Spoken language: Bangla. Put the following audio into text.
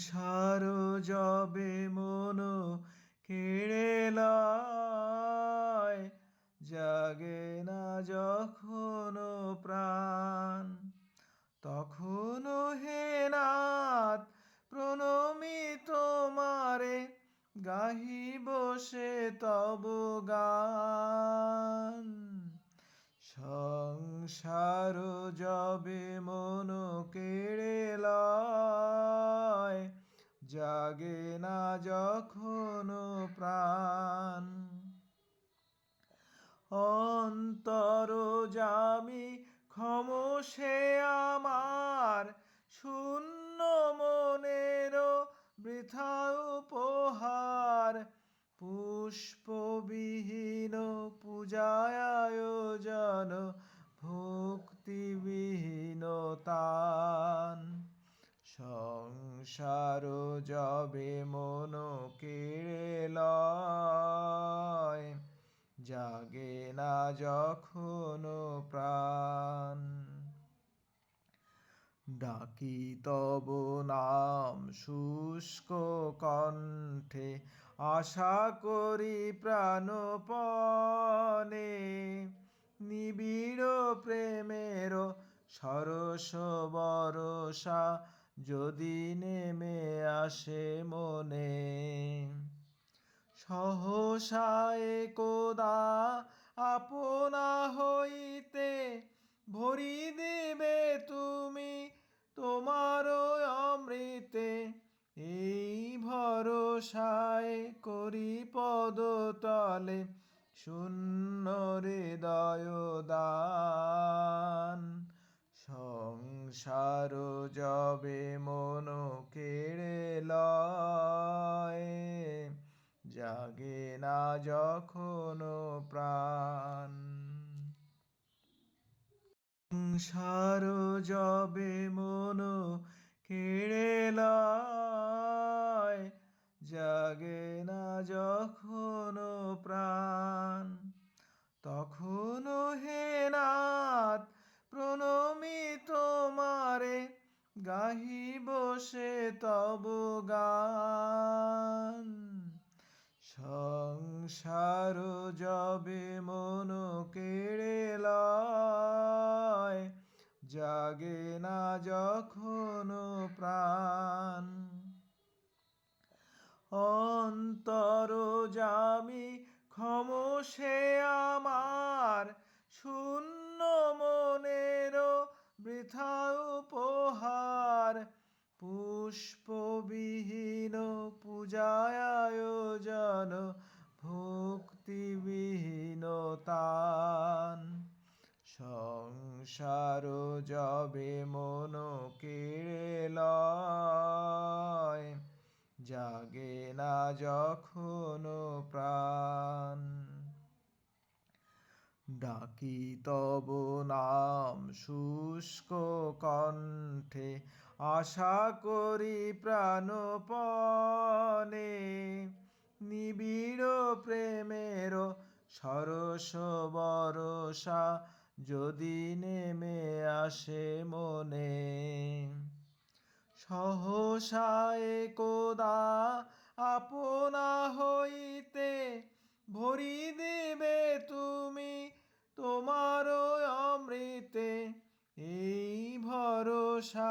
সংসার যবে মন কেড়ে লয়, জাগে না যখন প্রাণ। তখন হে নাথ প্রণমি তোমারে গাহি বসে তব গান। সংসার যবে মন কেড়ে লয় জাগে না যখন প্রাণ। অন্তর জামি ক্ষমসে আমার, শূন্য মনের বৃথা উপহার। পুষ্পবিহীন পূজায় আয়োজন ভক্তিবিহীন তান। সংসার যবে মন কেড়ে লয়, জাগে না যখন প্রাণ। ডাকি তব নাম শুষ্ক কণ্ঠে, আশা করি প্রাণপণে। নিবিড় প্রেমের সরস বরসা যদি নেমে আসে মনে সহসায় কোদা আপনা হইতে ভরি দেবে তুমি তোমার অমৃতে। এই ভরসায় করি পদতলে শূন্য হৃদয় দান। সংসার যবে মন কেড়ে লয়। জাগে না যখন প্রাণ। সংসার যবে মন কেড়ে লয়। জাগে না যখন প্রাণ। তখন হে নাথ প্রণমি তোমারে গাহি বসে তব গান। সংসার যবে মন কেড়ে লয়, জাগে না যখন প্রাণ। অন্তর জামি ক্ষমসে আমার পুষ্পবিহীন পূজায় আয়োজন ভক্তিবিহীন তান। সংসার যবে মন কেড়ে লয় জাগে না যখন প্রাণ। ডাকি তব নাম শুষ্ক কণ্ঠে, আশা করি প্রাণপণে। নিবিড় প্রেমের সরস বরসা যদি নেমে আসে মনে। সহসায় কোদা আপনা হইতে ভরি দেবে তুমি অমৃতে এই ভরসায় করি